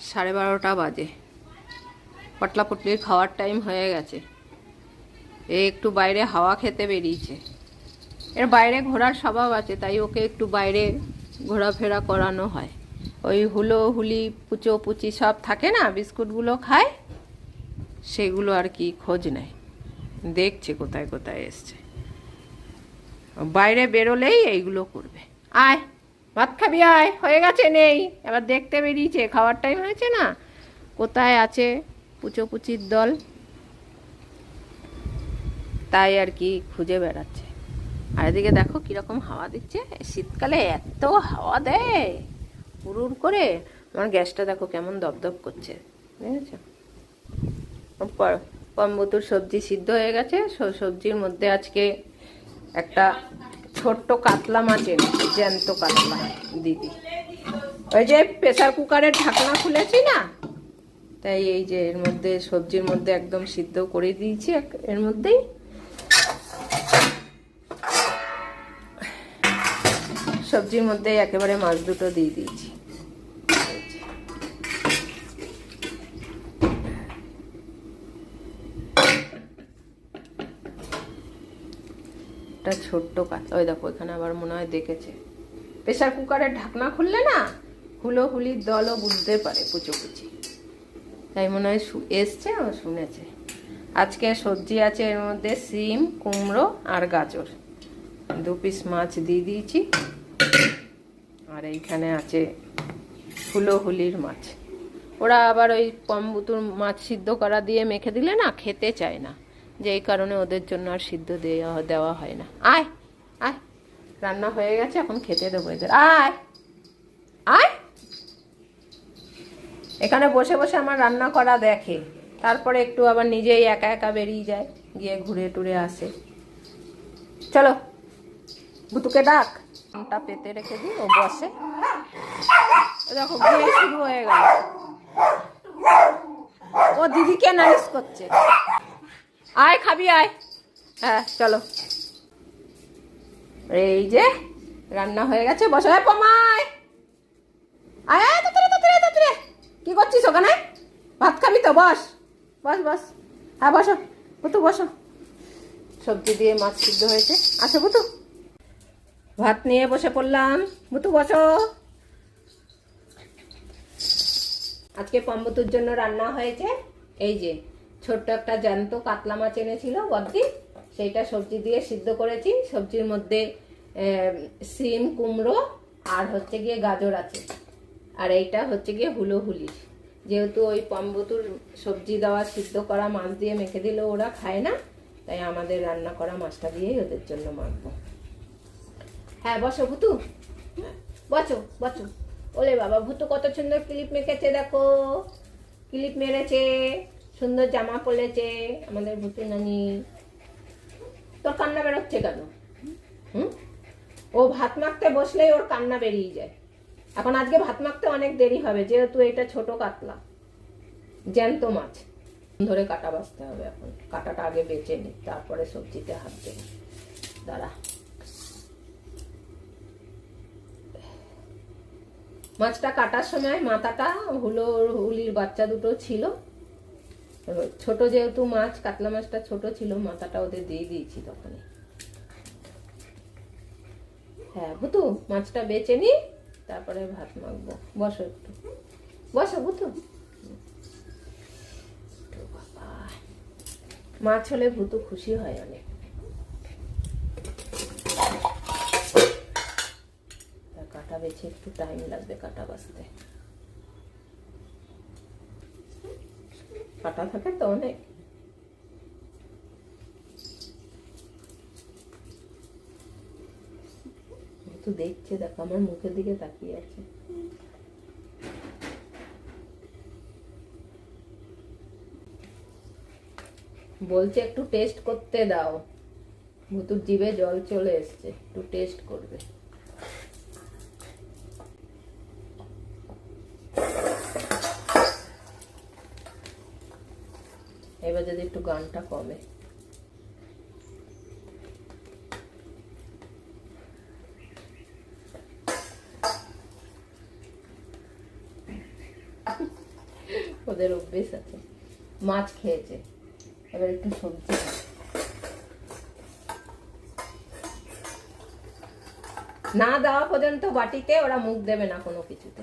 সাড়ে বারোটা বাজে। পটলা পটলির খাওয়ার টাইম হয়ে গেছে। এ একটু বাইরে হাওয়া খেতে বেরিয়েছে। এর বাইরে ঘোরার স্বভাব আছে, তাই ওকে একটু বাইরে ঘোরাফেরা করানো হয়। ওই হুলো হুলি, পুচো পুচি সব থাকে না, বিস্কুটগুলো খায়? সেগুলো আর কি খোঁজ নেয়। দেখছে কোথায় কোথায় এসছে। বাইরে বেরোলেই এইগুলো করবে। আয়। ভাত খাবি আয়, হয়ে গেছে নেই। এবার দেখতে বেরিয়েছে খাওয়ার টাইম হয়েছে না? কোথায় আছে পুচো পুচির দল? তাই আর কি খুঁজে বেড়াচ্ছে। আর এদিকে দেখো কীরকম হাওয়া দিচ্ছে। শীতকালে এত হাওয়া দেয়। উড়ুর করে। আমার গ্যাসটা দেখো কেমন দপদপ করছে। বুঝেছ? পম্বতুর সবজি সিদ্ধ হয়ে গেছে। সবজির মধ্যে আজকে একটা ছোট্ট কাতলা মাছ জ্যান্ত কাতলা, দিদি। ওই যে প্রেসার কুকারের ঢাকনা খুলেছি না? তাই এই যে এর মধ্যে, সবজির মধ্যে একদম সিদ্ধ করে দিয়েছি এর মধ্যেই। সবজির মধ্যে একেবারে মাছ দুটো দিয়ে দিয়েছি। একটা ছোট্ট কাতলা ওই দেখো, এখানে আবার মনে হয় দেখেছে। প্রেসার কুকারের ঢাকনা খুললে না, হুলো হুলির দলও বুঝতে পারে পুচো পুচি। তাই মনে হয় এসছে ও শুনেছে। আজকে সবজি আছে এর মধ্যে সিম, কুমড়ো আর গাজর। দু পিস মাছ দিয়ে দিয়েছি। আর এইখানে আছে হুলো হুলির মাছ। ওরা আবার ওই পম্বুতুর মাছ সিদ্ধ করা দিয়ে মেখে দিলে না খেতে চায় না। যে এই কারণে ওদের জন্য আর সিদ্ধ দেওয়া দেওয়া হয় না। আয় আয়। রান্না হয়ে গেছে, এখন খেতে দেবো এদের। আয় আয়। এখানে বসে বসে আমার রান্না করা দেখে। তারপরে একটু আবার নিজেই একা একা বেরিয়ে যায়, গিয়ে ঘুরে টুরে আসে। চলো ভুতুকে ডাক। আমটা পেতে রেখে দিই, ও বসে। দেখো বিয়ে শুরু হয়ে গেল। ও দিদিকে নালিশ করছে। আয় খাবি, আয়। হ্যাঁ চলো। এই যে, রান্না হয়ে গেছে, বসো। আয় আয়, তাড়াতাড়ি তাড়াতাড়ি তাড়াতাড়ি। কি করছিস ওখানে? ভাত খাবি তো? বস বস বস। হ্যাঁ বসো। বুতু বসো। সবজি দিয়ে মাছ সিদ্ধ হয়েছে। আসো বুতু ভাত নিয়ে বসে পড়লাম। বুতু বসো। আজকে পম্বতুর জন্য রান্না হয়েছে। এই যে ছোট্ট একটা জ্যান্ত কাতলা মাছ এনেছিল বদ্রি। সেইটা সবজি দিয়ে সিদ্ধ করেছি। সবজির মধ্যে সিম কুমড়ো আর হচ্ছে গিয়ে গাজর আছে। আর এইটা হচ্ছে গিয়ে হুলো হুলি। যেহেতু ওই পম্বতুর সবজি দেওয়া সিদ্ধ করা মাছ দিয়ে মেখে দিলে ওরা খায় না তাই আমাদের রান্না করা মাছটা দিয়েই ওদের জন্য মাখবো। হ্যাঁ বসো ভুতু। বসো বসো। ওলে বাবা ভুতু কত সুন্দর ক্লিপ মেখেছে দেখো। ক্লিপ মেরেছে। সুন্দর জামা পরেছে, আমাদের ভুতু নানি। তোর কান্না বেরোচ্ছে কেন? হুম? ও ভাত মাখতে বসলেই ওর কান্না বেরিয়ে যায়। এখন আজকে ভাত মাখতে অনেক দেরি হবে, যেহেতু এটা ছোট কাতলা। জ্যান্ত মাছ। ধরে কাটা বাছতে হবে এখন। কাটাটা আগে বেছে নি, তারপরে সবজিতে হাত দেব দাঁড়া। মাছটা কাটার সময় মাথাটা হুলো হুলির বাচ্চা দুটো ছিল। ছোট যেহেতু মাছ, কাতলা মাছটা ছোট ছিল, মাথাটা ওদের দিয়ে দিয়েছি তখনই। হ্যাঁ বুতু, মাছটা বেছে নি, তারপরে ভাত মাখবো। বসো একটু। বসো, বুতু। মাছ হলে ভুতু খুশি হয় অনেক। কাটা বেছে একটু টাইম লাগবে কাটা বাছতে কাটা থাকে তো অনেক। তো দেখছে, দেখো, আমার মুখের দিকে তাকিয়ে আছে। বলছে, একটু টেস্ট করতে দাও। ভুতুর জিভে জল চলে এসছে, একটু টেস্ট করবে। এবার যদি একটু গানটা কমে। ওদের অভ্যেস আছে। মাছ খেয়েছে। এবার একটু সবজি না দেওয়া পর্যন্ত বাটিতে ওরা মুখ দেবে না কোনো কিছুতে।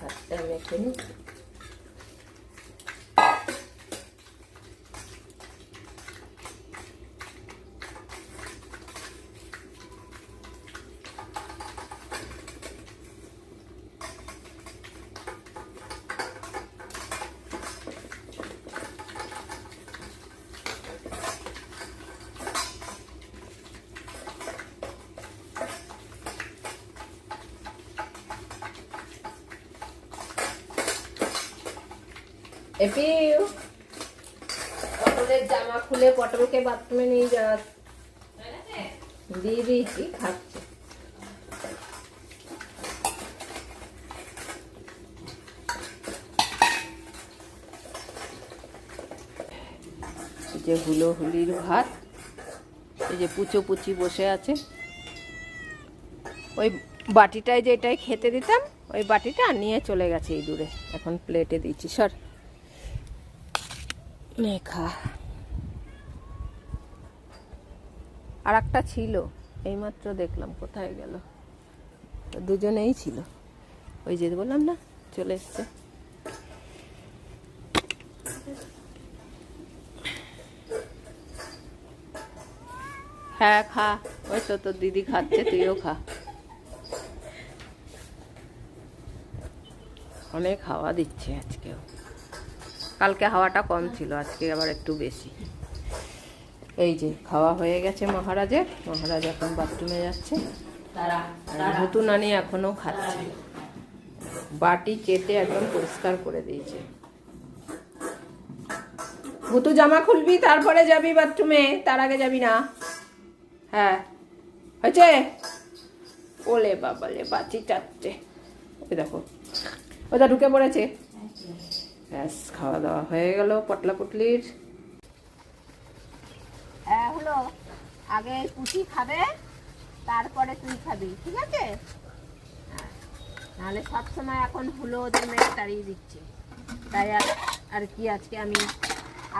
হলো তুলির এপিউ পটলের জামা খুলে পটলকে বাথরুমে নিয়ে যাস দিয়ে দিয়েছি, খাচ্ছে। যে হুলো হুলির ভাত, এই যে পুচো পুচি বসে আছে। ওই বাটিটায় যেটাই খেতে দিতাম, ওই বাটিটা নিয়ে চলে গেছে এই দূরে এখন প্লেটে দিচ্ছি, সর। মেখা আর একটা ছিল, এইমাত্র দেখলাম কোথায় গেল। দুজনেই ছিল। ওই যে বললাম না, চলে এসছে। হ্যাঁ খা। ওই তো তোর দিদি খাচ্ছে, তুইও খা। অনেক হাওয়া দিচ্ছে আজকেও। কালকে হাওয়াটা কম ছিল আজকে আবার একটু বেশি। এই যে খাওয়া হয়ে গেছে মহারাজের। মহারাজ এখন বাথরুমে যাচ্ছে। ভুতু নানি এখনও খাচ্ছে। বাটি চেটে একদম পরিষ্কার করে দিয়েছে। ভুতু জামা খুলবি তারপরে যাবি বাথরুমে তার আগে যাবি না। হ্যাঁ। হয়েছে? ওলে বাবালে বাচি চাচ্ছে ওই দেখো। ওটা ঢুকে পড়েছে। ব্যাস, খাওয়া দাওয়া হয়ে গেল পটলা পুটলির হলো, আগে খাবে, তারপরে তুই খাবি, ঠিক আছে? নাহলে সবসময় এখন ওদের মেয়ে তাড়িয়ে দিচ্ছে। তাই আর আর কি আজকে আমি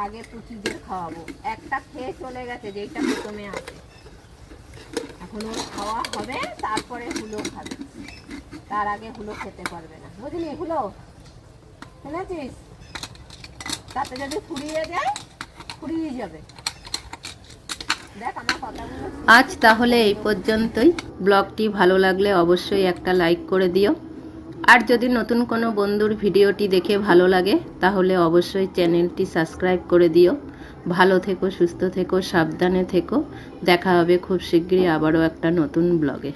আগে পুচিদের খাওয়াবো। একটা খেয়ে চলে গেছে, যেইটা প্রথমে আছে। এখন ওর খাওয়া হবে, তারপরে হুলো খাবে। তার আগে হুলো খেতে পারবে না। বুঝলি, হুলো? শুনেছিস তাতে যদি ফুরিয়ে যায় ফুরিয়ে যাবে। আজ তাহলে এই পর্যন্তই। ব্লগটি ভালো লাগলে অবশ্যই একটা লাইক করে দিও। আর যদি নতুন কোনো বন্ধুর ভিডিওটি দেখে ভালো লাগে, তাহলে অবশ্যই চ্যানেলটি সাবস্ক্রাইব করে দিও। ভালো থেকো, সুস্থ থেকো, সাবধানে থেকো। দেখা হবে খুব শীঘ্রই আবারও একটা নতুন ব্লগে।